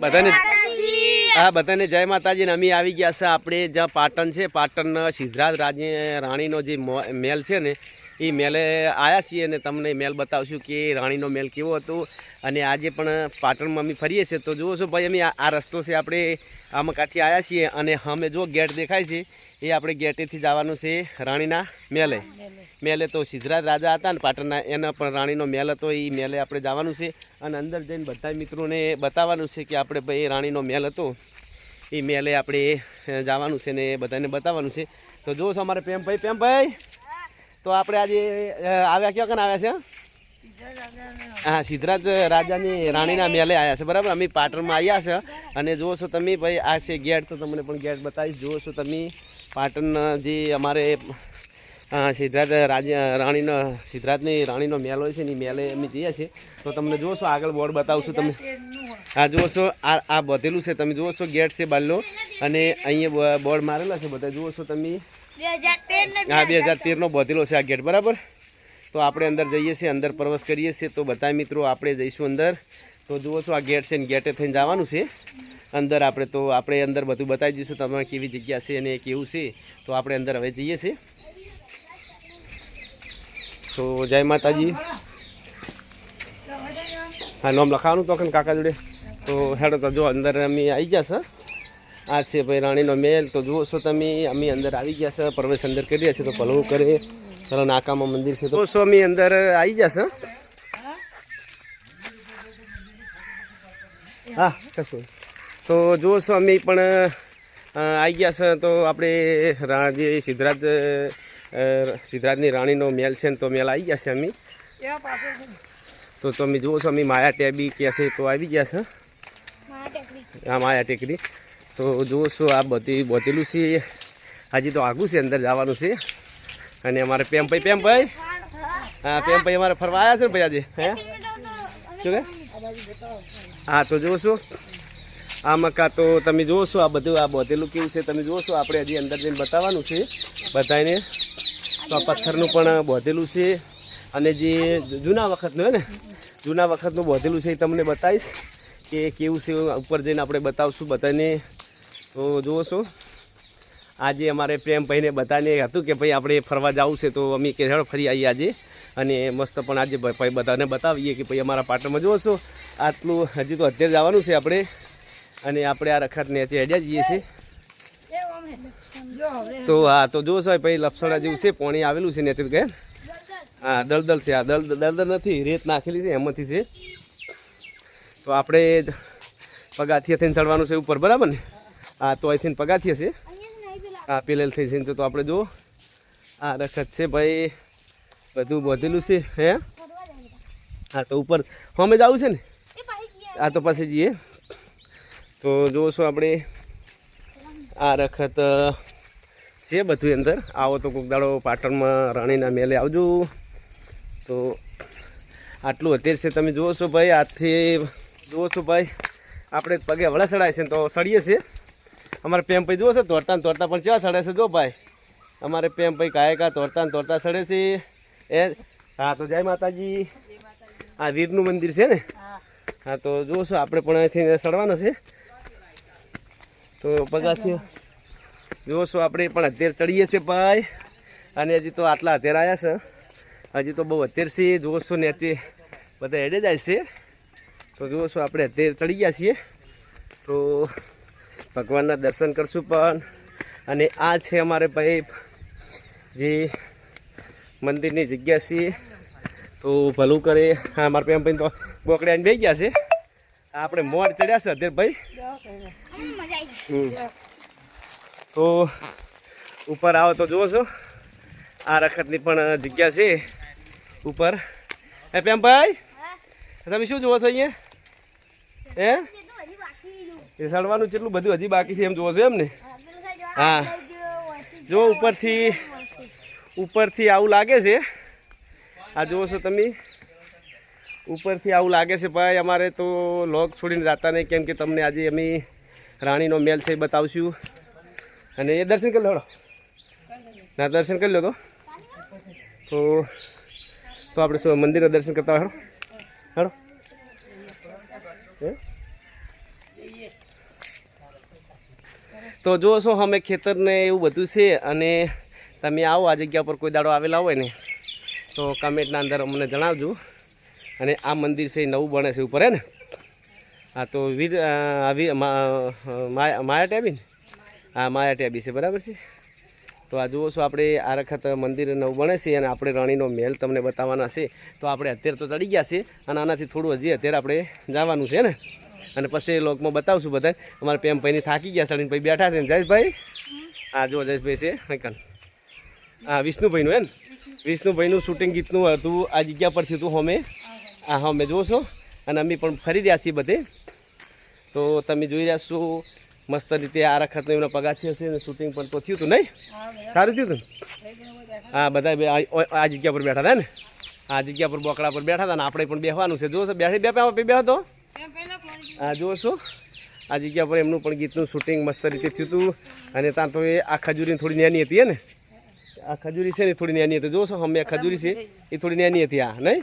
બધાને હા બધાને જય માતાજી. ને અમે આવી ગયા છે આપણે જ્યાં પાટણ છે. પાટણ સિદ્ધરાજ રાજે રાણીનો જે મો- મેલ છે ને એ મેલે આવ્યા છીએ અને તમને મેલ બતાવશું કે રાણીનો મેલ કેવો હતો. અને આજે પણ પાટણમાં અમે ફરીએ છીએ. તો જુઓ છો ભાઈ અમે આ આ રસ્તો છે આપણે આમાં કાંઠી આવ્યા છીએ. અને અમે જો ગેટ દેખાય છે એ આપણે ગેટેથી જવાનું છે રાણીના મેલે. મેલે તો સિદ્ધરાજ રાજા હતા ને પાટણના, એના પણ રાણીનો મેલ હતો, એ મેલે આપણે જવાનું છે. અને અંદર જઈને બધા મિત્રોને બતાવવાનું છે કે આપણે ભાઈ રાણીનો મેલ હતો. એ મેલે આપણે જવાનું છે ને બધાને બતાવવાનું છે. તો જો છો અમારે પ્રેમભાઈ. પ્રેમભાઈ, તો આપણે આજે આવ્યા ક્યાં કન આવ્યા છે? હા, સિદ્ધરાજ રાજાની રાણીના મેલે આવ્યા છે. બરાબર? અમે પાટણમાં આવ્યા છે. અને જુઓ છો તમે, ભાઈ, આ છે ગેટ. તો તમને પણ ગેટ બતાવીશ. જુઓ છો તમે, પાટણના જે અમારે અ, સિદ્ધરાજ રાજા રાણીનો સિદ્ધરાજની રાણીનો મેલ હોય છે ને મેલે અમે જઈએ છીએ તો તમને જોશો આગળ બોર્ડ બતાવશું તમે આ જોશો આ આ બધેલું છે. તમે જોશો ગેટ છે બાલનો અને અહીંયા બોર્ડ મારેલા છે બધા. જોશો તમે. હા બે હજાર તેરનો બધેલો છે આ ગેટ બરાબર? તો આપણે અંદર જઈએ છીએ અંદર પ્રવેશ કરીએ છીએ. તો બધા મિત્રો આપણે જઈશું અંદર. તો જુઓ છો આ ગેટ છે ને ગેટે થઈને જવાનું છે. અંદર આપણે તો આપણે અંદર બધું બતાવી દઈશું તમારે કેવી જગ્યા છે અને કેવું છે. તો આપણે અંદર હવે જઈએ છીએ. તો જય માતાજી. હા, નામ લખાવાનું તો કે કાકા જોડે. તો હેડો તો જો, અંદર અમે આવી ગયા છે. આ છે ભાઈ રાણીનો મેલ. તો જુઓ છો તમે, અમે અંદર આવી ગયા છે, પ્રવેશ અંદર કરી રહ્યા છે, તો પલવું કરે. ચાલો નાકામાં મંદિર છે તો. સ્વામી અંદર આવી ગયા છે? હા, કશું. તો જુઓ અમે પણ આવી ગયા છે. તો આપણે રાણા જે સિદ્ધરાજ સિદ્ધરાજની રાણીનો મેલ છે ને તો મેલ આવી ગયા છે અમે. તો તમે જુઓ છો અમે માયા ટેબી કે છે તો આવી ગયા છે. આ માયા ટેકરી. તો જુઓ છો આ બધી બધેલું છે. હજી તો આગું છે અંદર જવાનું છે. અને અમારે પેમભાઈ પેમભાઈ હા પેમભાઈ અમારે ફરવા આવ્યા છે ને ભાઈ આજે હે? શું કે? હા તો જુઓ છો. આ મકા તો તમે જુઓ છો આ બધું આ બધેલું કેવું છે? તમે જુઓ છો આપણે હજી અંદર જઈને બતાવવાનું છે. બધાને તો આ પથ્થરનું પણ બોધેલું છે. અને જે જૂના વખતનું હે ને, જૂના વખતનું બોધેલું છે એ તમને બતાવીશ કે કેવું છે, ઉપર જઈને આપણે બતાવશું બધાને. તો જુઓ છો, આજે અમારે પ્રેમભાઈને બધાને હતું કે ભાઈ આપણે ફરવા જવું છે તો અમે કે ફરી આવીએ આજે. અને મસ્ત પણ આજે ભાઈ બધાને બતાવીએ કે ભાઈ અમારા પાટણમાં જુઓ છો, આટલું હજી તો અત્યારે જવાનું છે આપણે. અને આપણે આ રખાત નેચે હેડ્યા જઈએ છીએ. તો હા તો જો સાહેબ ભાઈ લપસણા જેવું છે પાણી આવેલું છે નેચર કે? હા દલદલ છે આ દલ દલદલ નથી રેત નાખેલી છે એમાંથી છે. તો આપણે પગાથિયા થઈને ચડવાનું છે ઉપર બરાબર ને? હા તો અહીંથી પગાથિયા છે. હા પેલેલ થઈ જઈને તો આપણે જુઓ આ રખત છે ભાઈ બધું બધેલું છે હે? હા તો ઉપર હમે જ આવું છે ને? આ તો પાસે જઈએ. તો જોશું આપણે આ રખત છે બધું અંદર. આવો તો કોક દાડો પાટણમાં રાણીના મેલે આવજો. તો આટલું અત્યારે છે, તમે જુઓ છો ભાઈ, આથી જુઓ છો ભાઈ, આપણે પગે વળા સડાય છે તો સડીએ છીએ. અમારે પેમ ભાઈ જુઓ છો તોરતા ને તોરતા પણ ચેવા સડે છે, જો ભાઈ. અમારે પેમ ભાઈ કાંઈ કા તોરતા ને તોરતા સડે છે. એ, હા, તો જય માતાજી. આ વીરનું મંદિર છે ને? હા, તો જુઓ છો, આપણે પણ અહીંથી સડવાના છે. તો પગાથી જુઓ છો આપણે પણ અત્યારે ચડીએ છીએ ભાઈ? અને હજી તો આટલા અત્યારે આવ્યા છે. હજી તો બહુ અત્યારે છે જુઓ છો અત્યારે બધા હેડે જાય છે. તો જુઓ છો આપણે અત્યારે ચડી ગયા છીએ. તો ભગવાનના દર્શન કરશું પણ. અને આ છે અમારે ભાઈ જે મંદિરની જગ્યા છે. તો ભલું કરે. હા મારા પેમ ભાઈ તો બોકડે આવીને બેસી ગયા છે. આપણે મોડ ચડ્યા છે અત્યારે ભાઈ. હમ. તો ઉપર આવો તો જુઓ છો. આ રખતની પણ જગ્યા છે ઉપર. હે પેમ ભાઈ તમે શું જુઓ છો અહીંયા? હે? એ સડવાનું કેટલું બધું હજી બાકી છે એમ જુઓ છો એમ ને હા. જો ઉપરથી ઉપરથી આવું લાગે છે. આ જુઓ છો તમે? ઉપરથી આવું લાગે છે. ભાઈ, અમારે તો લોક છોડીને જતા નહીં. કેમ કે તમને આજે અમે રાણીનો મેલ છે એ બતાવશું. અને એ દર્શન કરી લો ના દર્શન કરી લો તો. તો તો આપણે શું મંદિરના દર્શન કરતા હોય હેડો. તો જો છો અમે ખેતરને એવું બધું છે અને તમે આવો આ જગ્યા પર કોઈ દાડો આવેલા હોય ને તો કમેન્ટના અંદર અમને જણાવજો. અને આ મંદિર છે નવું બને છે ઉપર હે ને? હા તો વીર અ, આ વી- મા- માયા માયા ટેબી ને હા માયા ટેબી છે બરાબર છે? તો આ જુઓ છો આપણે આ વખત મંદિર નવું બને છે અને આપણે રાણીનો મહેલ તમને બતાવવાના છે. તો આપણે અત્યારે તો ચડી ગયા છે અને આનાથી થોડું હજી અત્યારે આપણે જવાનું છે ને? અને પછી લોકમાં બતાવશું બધા અમારે પેમભાઈની થાકી ગયા ચડીને ભાઈ બેઠા છે ને. જયેશભાઈ? હા જો જયેશભાઈ છે, હૈકન. હા વિષ્ણુભાઈનું ને વિષ્ણુભાઈનું શૂટિંગ ગીતનું હતું, આ જગ્યા પરથી હતું હોમે. હા હોમે જુઓ છો. અને અમે પણ ફરી રહ્યા છીએ બધે. તો તમે જોઈ રહ્યા છો મસ્ત રીતે આ વખતનો એમનો પગાર થયો છે શૂટિંગ પણ તો થયું હતું નહીં? સારું થયું હતું હા બધા આ જગ્યા પર બેઠા હતા ને? આ જગ્યા પર બોકડા પર બેઠા હતા ને આપણે પણ બેહવાનું છે. જોશો બેઠી બે બે બે હતો હા જોશો આ જગ્યા પર એમનું પણ ગીતનું શૂટિંગ મસ્ત રીતે થયું હતું. અને ત્યાં તો એ આ ખજૂરી થોડી નાની હતી ને? આ ખજૂરી છે ને થોડી નાની હતી. જોશો અમે ખજૂરી છે એ થોડી નાની હતી આ નહીં?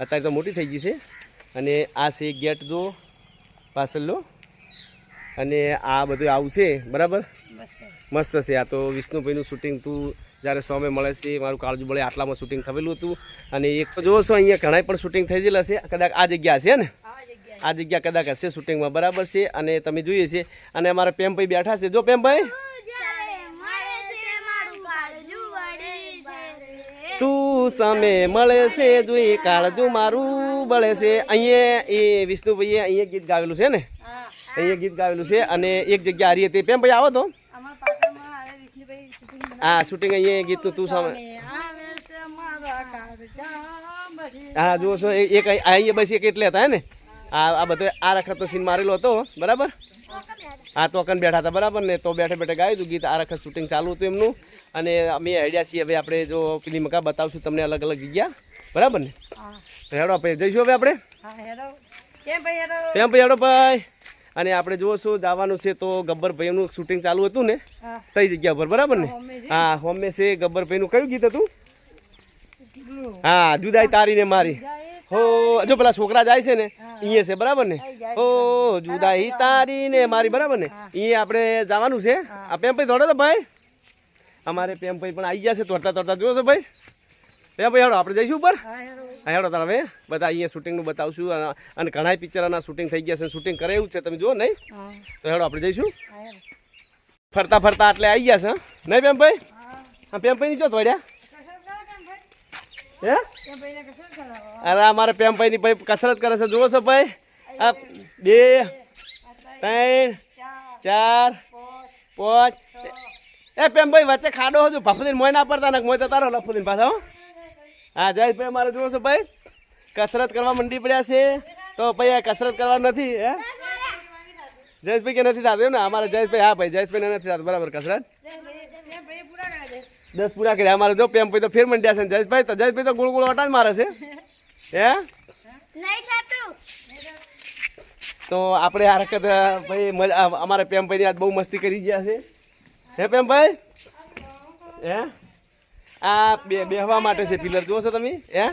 અત્યારે તો મોટી થઈ ગઈ છે. અને આ છે ગેટ જો પાછળ લો. અને આ બધું આવું છે બરાબર? મસ્ત છે. આ તો વિષ્ણુભાઈનું શૂટિંગ તું જ્યારે સોમે મળે છે મારું કાળજુ બળે આટલામાં શૂટિંગ થયેલું હતું. અને એક તો જોવો અહીંયા ઘણા પણ શૂટિંગ થઈ ગયેલા છે. કદાચ આ જગ્યા છે ને? આ જગ્યા કદાચ હશે શૂટિંગમાં બરાબર છે. અને તમે જોઈએ છે અને અમારા પેમભાઈ બેઠા છે. જો પેમભાઈ. તું સામે મળે છે જોઈ કાળજુ મારું બળે છે. અહીંયા એ વિષ્ણુભાઈએ અહીંયા ગીત ગાવેલું છે ને? અહીંયા ગીત ગાવેલું છે અને એક જગ્યા હારી હતી. પેમભાઈ આવો તો. હા શૂટિંગ અહીંયા ગીતનું તું સામે. હા જુઓ છો એ- એક અહીં- અહીંયા બસ એક એટલે હતા ને? આ આ બધો આ રખત સીન મારેલો હતો બરાબર? હા તો કન બેઠા હતા બરાબર ને? તો બેઠે બેઠે ગાયું ગીત આ રખત શૂટિંગ ચાલુ હતું એમનું. અને અમે આઈડિયા છીએ હવે આપણે જો પેલી મકા બતાવશું તમને અલગ અલગ જગ્યા. બરાબર ને? તો હેડો આપણે જઈશું હવે આપણે? કેમ ભાઈ હેડો ભાઈ? અને આપણે જોશું જવાનું છે તો ગબ્બરભાઈનું શૂટિંગ ચાલુ હતું ને તઈ જગ્યા પર બરાબર ને? હા હોમે છે. ગબ્બરભાઈનું કયું ગીત હતું? હા જુદાઈ તારીને મારી. હો જો પેલા છોકરા જાય છે ને અહીંયા છે બરાબર ને? હો જુદાઈ તારીને મારી બરાબર ને? અહીંયા આપણે જવાનું છે. આ પેમભાઈ દોડો તો ભાઈ? અમારે પેમભાઈ પણ આવી ગયા છે તોડતા તોડતા. જોશો છો ભાઈ? પેમભાઈ હેડો આપણે જઈશું ઉપર? હેડો. તાર હવે બધા અહીંયા શૂટિંગનું બતાવશું અને- ઘણા પિક્ચરના શૂટિંગ થઈ ગયા છે શૂટિંગ કરે એવું છે તમે જુઓ નહીં? તો હેડો આપણે જઈશું. ફરતા ફરતા એટલે આવી ગયા છે નહીં પેમભાઈ હા. પેમભાઈ ની ચો તોડ્યા હે? અરે અમારે પેમભાઈ ની ભાઈ કસરત કરે છે જુઓ છો ભાઈ? આ બે ત્રણ ચાર પાંચ એ પેમભાઈ વચ્ચે ખાડો હતું ભફદીને મોય ના પડતા ને મોય તો તારો લફુદીન પાછા હો જયેશભાઈ અમારે જુઓ છો ભાઈ. કસરત કરવા મંડી પડ્યા છે. તો ભાઈ આ કસરત કરવા નથી હે? જયેશભાઈ કે નથી થતું ને? અમારે જયેશભાઈ હા ભાઈ જયેશભાઈ નથી થતું. બરાબર કસરત? દસ પૂરા કર્યા. અમારે જો પેમ ભાઈ તો ફેર મંડ્યા છે જયેશભાઈ? તો જયેશભાઈ તો ગુળ ગુળ ઓટા જ મારે છે. હે? તો આપણે આ વખત ભાઈ અમારે પેમભાઈની આજ બહુ મસ્તી કરી ગયા છે. હે પેમભાઈ હે? આ બે બેહવા માટે છે, પિલર. જુઓ છો તમે? હે?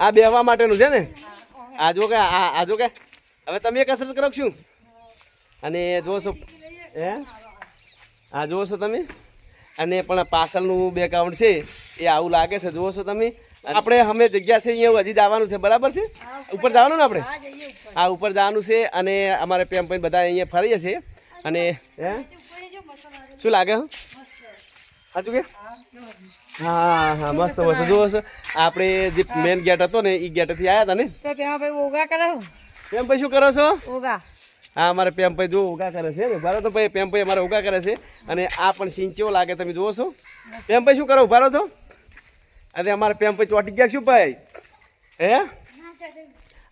આ બેહવા માટેનું છે ને? આ જો કે, આ આ જો કે. હવે તમે કસરત કરો છું અને જુઓ છો, હે? આ જુઓ છો તમે? અને પણ પાછળનું બેકગ્રાઉન્ડ છે, એ આવું લાગે છે. જુઓ છો તમે? આપણે અમે જગ્યા છે, અહીંયા હજી જવાનું છે. બરાબર છે? ઉપર જવાનું ને આપણે? હા, ઉપર જવાનું છે અને અમારે પેમ ભાઈ બધા અહીંયા ફરીએ છીએ. અને, હે? શું લાગે હો? સાચું કે? હા હા મસ્ત મસ્ત. જુઓ છો આપણે જે મેન ગેટ હતો ને એ ગેટથી આવ્યા હતા ને? તો ત્યાં ભાઈ ઓગા કરો. એમ ભાઈ શું કરો છો? ઓગા હા અમારે પેમભાઈ જો ઉગા કરે છે. ને ઊભા તો ભાઈ પેમભાઈ અમારે ઉગા કરે છે. અને આ પણ સિંહ કેવો લાગે તમે જુઓ છો? પેમભાઈ શું કરો ઊભા રહો છો અરે અમારે પેમ્પઈ ચોટી ગયા શું ભાઈ? હે?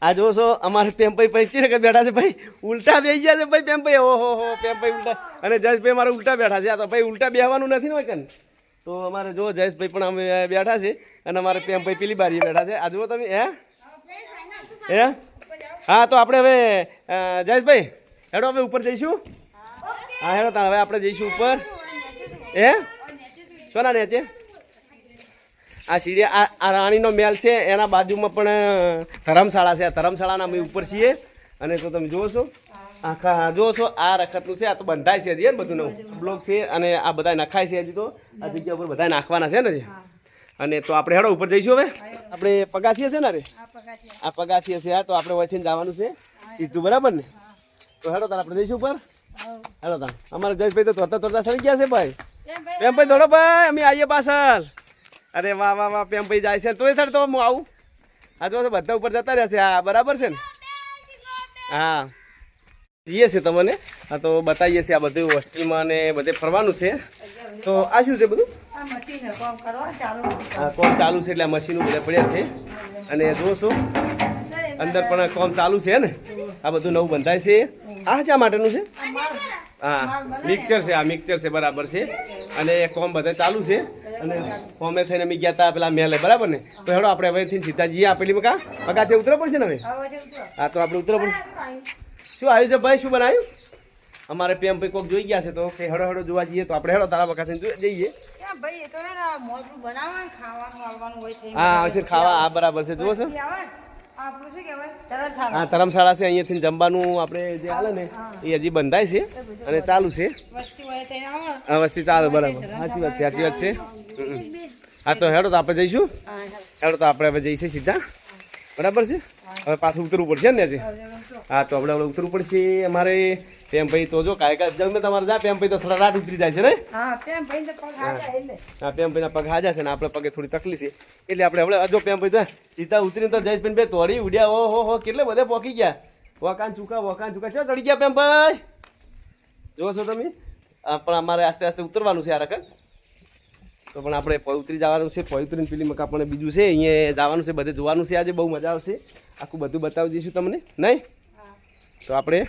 આ જોશો અમારે પેમભાઈ ભાઈ ચી રકમ બેઠા છે ભાઈ. ઉલટા બેસી ગયા છે ભાઈ પેમભાઈ ઓહો હો પેમભાઈ ઉલટા. અને જયેશભાઈ અમારે ઉલટા બેઠા છે. આ તો ભાઈ ઉલટા બેહવાનું નથી ને કન તો અમારે જો જયેશભાઈ પણ અમે બેઠા છે અને અમારે પેમભાઈ પેલી બારીએ બેઠા છે. આ જુઓ તમે હે? હે? હા તો આપણે હવે જયેશભાઈ હેડો હવે ઉપર જઈશું. હા. હેડો હવે આપણે જઈશું ઉપર. હે? સોના ના છે આ સીડી આ રાણીનો મેલ છે એના બાજુમાં પણ ધરમશાળા છે. આ ધરમશાળાના અમે ઉપર છીએ. અને તો તમે જુઓ છો આખા હા જો છો આ રખતનું છે આ તો બંધાય છે હજી બધું નવું બ્લોક છે. અને આ બધા નખાય છે હજી તો. આ જગ્યા ઉપર બધા નાખવાના છે ને અને તો આપણે હેડો ઉપર જઈશું હવે. આપણે પગાથીએ છે ને અરે આ પગાથીએ છે હા તો આપણે વચ્ચે જવાનું છે. સીધું બરાબર ને? તો હેડો તાર આપણે જઈશું ઉપર. હેડો તાર. અમારે જયેશભાઈ તો તોડતા તોડતા સડી ગયા છે ભાઈ. એમ ભાઈ થોડો ભાઈ અમે આવીએ પાછળ. અરે વાહ વાહ વાહ પેમભાઈ જાય છે. તોય સર તો હું આવું. હા તો બધા ઉપર જતા રહેશે. હા બરાબર છે ને? હા. જઈએ છે તમને. હા તો બતાવીએ છીએ આ બધું હોસ્ટેલમાં ને બધે ફરવાનું છે. તો આ શું છે બધું? મશીન કામ ચાલુ. છે એટલે આ મશીનો બધા પડ્યા છે. અને જોશો અંદર પણ કોમ ચાલુ છે ને? આ બધું નવું બંધાય છે. આ શા માટેનું છે? હા મિક્સર છે આ મિક્સર છે બરાબર છે. અને કોમ બધા ચાલુ છે. અને અમે થઈને અમે ગયા હતા પેલા મેલે બરાબર ને? તો હેડો આપણે હવેથી સીધા જઈએ આપેલી પેલી મકા પગાથી ઉતરવું પડશે ને હવે. હા તો આપણે ઉતરવું પડશે. શું આવ્યું છે ભાઈ? શું બનાવ્યું? અમારે પેમ ભાઈ કોક જોઈ ગયા છે તો કે હેડો હેડો જોવા જઈએ. તો આપણે હેડો તારા બકાથી જઈએ. હે ખાવા આ બરાબર છે. જુઓ છો. હા ધર્મશાળા છે અહીંયાથી જમવાનું આપણે જે હાલે ને એ હજી બંધાય છે અને ચાલુ છે. વસ્તી ચાલુ બરાબર. સાચી વાત છે સાચી વાત છે. હા તો હેડો તો આપણે જઈશું. હા, હા. હેડો તો આપણે હવે જઈશું સીધા. બરાબર છે? હવે પાછું ઉતરવું પડશે ને આજે હા તો આપણે હવે ઉતરવું પડશે. અમારે પેમ ભાઈ તો જો કાંઈ કાંઈ જમે તમારે જા પેમ ભાઈ તો થોડા રાત ઉતરી જાય છે ને? હા તેમ ભાઈ તો પગ એટલે. હા હાજા છે ને આપણે પગે થોડી તકલીફ છે. એટલે આપણે હવે જો પેમ ભાઈ સીધા ઉતરીને તો જઈશ. ભાઈ તોડી ઉડ્યા ઓ હો હો કેટલે બધે પોકી ગયા. વકાન ચૂકા વકાન ચૂકા. છે ચડી ગયા પેમ ભાઈ? જોવો છો તમે પણ અમારે આસ્તે આસ્તે ઉતરવાનું છે આ રકમ. તો પણ આપણે પવિત્રી જવાનું છે. પવિત્રીને પેલી મકા પણ બીજું છે. અહીંયા જવાનું છે, બધે જોવાનું છે આજે. બહુ મજા આવશે. આખું બધું બતાવી દઈશું તમને. નહીં? તો આપણે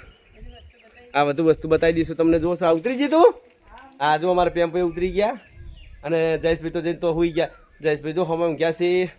આ બધું વસ્તુ બતાવી દઈશું તમને. જો આ ઉતરી જીતું આ જો અમારા પેમ ભાઈ ઉતરી ગયા. અને જયેશભાઈ તો જઈને તો હોઈ ગયા. જયેશભાઈ, જો હમણાં ગયા છે.